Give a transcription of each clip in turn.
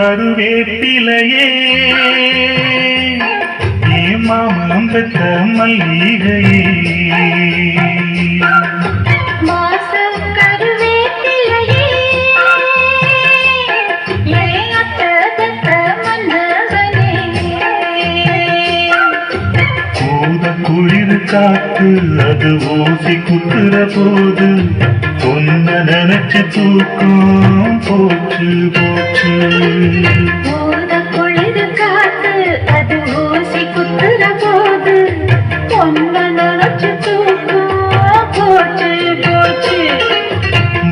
கருவேப்பிலையே. ஏ மாமம் பெற்ற மல்லிகையே. காத்து அது ஊசி குத்துற போது பொன்ன நினைச்சு தூக்கம் போச்சு போச்சு. பொழுது காத்து அது ஊசி குத்துற போது பொன்ன நினைச்சு தூக்கம் போச்சு போச்சு.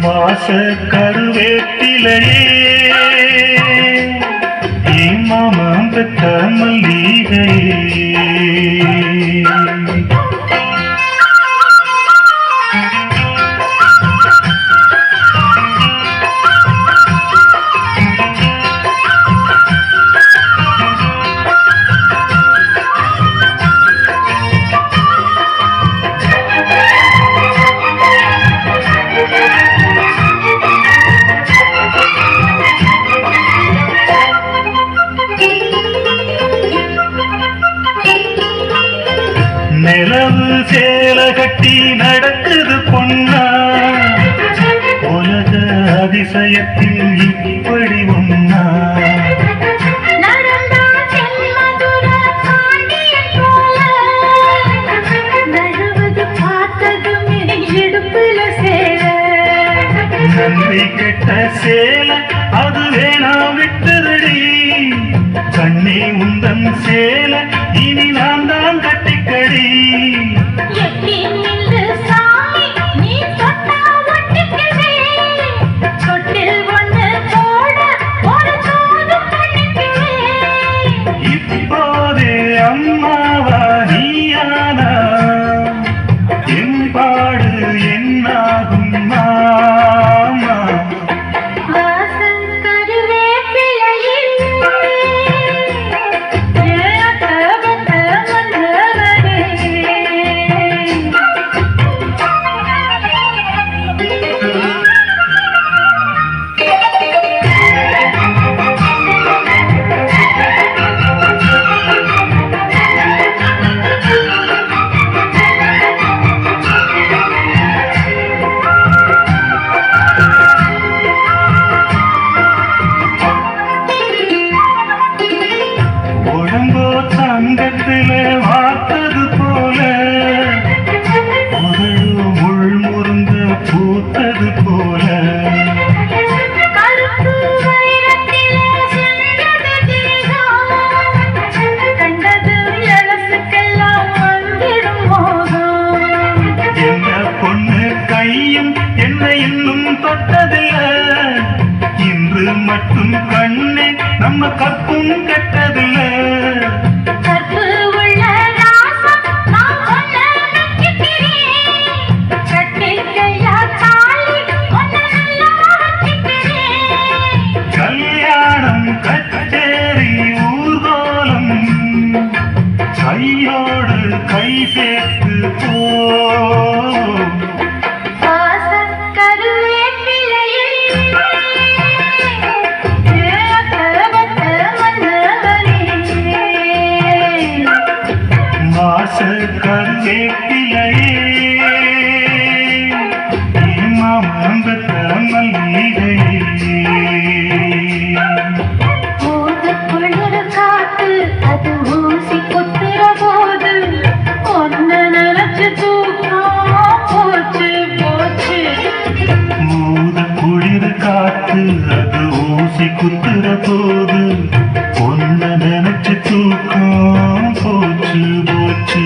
வாச கருவேப்பிலையே மாமம் பெற்ற மல்லிகையே. நடக்குது பொன்னா? உலக அதிசயத்தில் இப்படி ஒன்னா? நன்றி கெட்ட சேல அது வேணாம் விட்டுதடி கண்ணே உந்தன் சேல இனி நான் தான் கட்டிக்கடி இன்று மட்டும் கண்ணே நம்ம கப்பும் கெட்டதில்ல. கல்யாணம் கச்சேரி ஊர்கோலம் கையோடு கை சேர்த்து கருவேப்பிலையே மாமந்த குளிர் காத்து அது ஊசி குத்துற போது ஒன்னு நினைச்சு தூக்கம் போச்சு போச்சு. மூத குளிர் காத்து அது ஊசி குத்துற போது ஒன்ன நினைச்சு தூக்கம் போச்சு போச்சு.